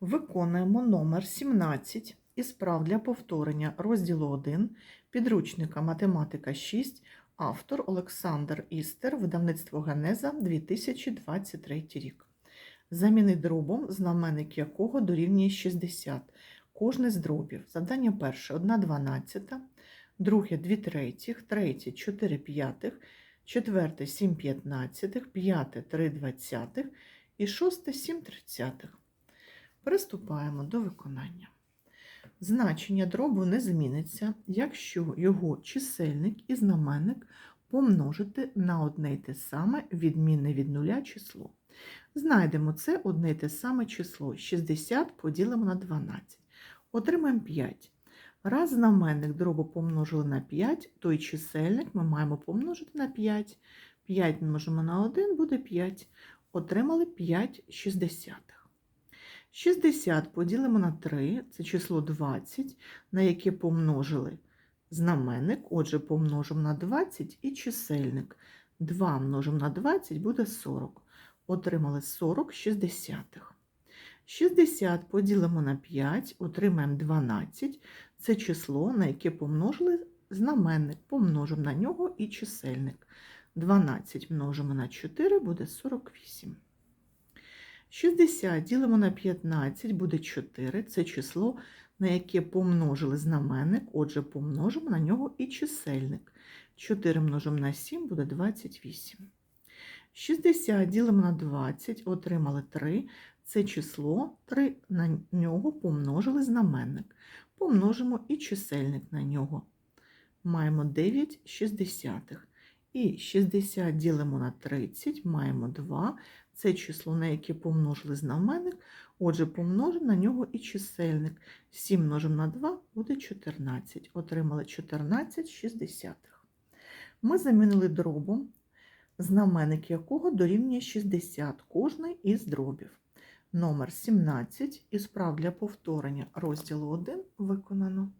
Виконуємо номер 17 із прав для повторення розділу 1 підручника Математика 6, автор Олександр Істер, видавництво Генеза 2023 рік. Заміни дробом, знаменник якого дорівнює 60. Кожне з дробів. Завдання перше 1 дванадцята, друге 2 третіх, третє 4 п'ятих, четверте 7 п'ятнадцятих, п'яте 3 двадцятих і шосте 7 тридцятих. Приступаємо до виконання. Значення дробу не зміниться, якщо його чисельник і знаменник помножити на одне й те саме відмінне від нуля число. Знайдемо це одне й те саме число. 60 поділимо на 12. Отримаємо 5. Раз знаменник дробу помножили на 5, то й чисельник ми маємо помножити на 5. 5 множимо на 1 буде 5. Отримали 5 шістдесятих. 60 поділимо на 3, це число 20, на яке помножили знаменник, отже, помножимо на 20 і чисельник. 2 множимо на 20 буде 40. Отримали 40 шістдесятих. 60 поділимо на 5, отримаємо 12. Це число, на яке помножили знаменник, помножимо на нього і чисельник. 12 множимо на 4 буде 48. 60 ділимо на 15 буде 4. Це число, на яке помножили знаменник, отже, помножимо на нього і чисельник. 4 множимо на 7 буде 28. 60 ділимо на 20, отримали 3. Це число, 3 на нього помножили знаменник. Помножимо і чисельник на нього. Маємо 9 шістдесятих. І 60 ділимо на 30, маємо 2. Це число, на яке помножили знаменник. Отже, помножимо на нього і чисельник. 7 множимо на 2 буде 14. Отримали 14 шістдесятих. Ми замінили дробом, знаменник якого дорівнює 60 кожний із дробів. Номер 17 із прав для повторення розділу 1 виконано.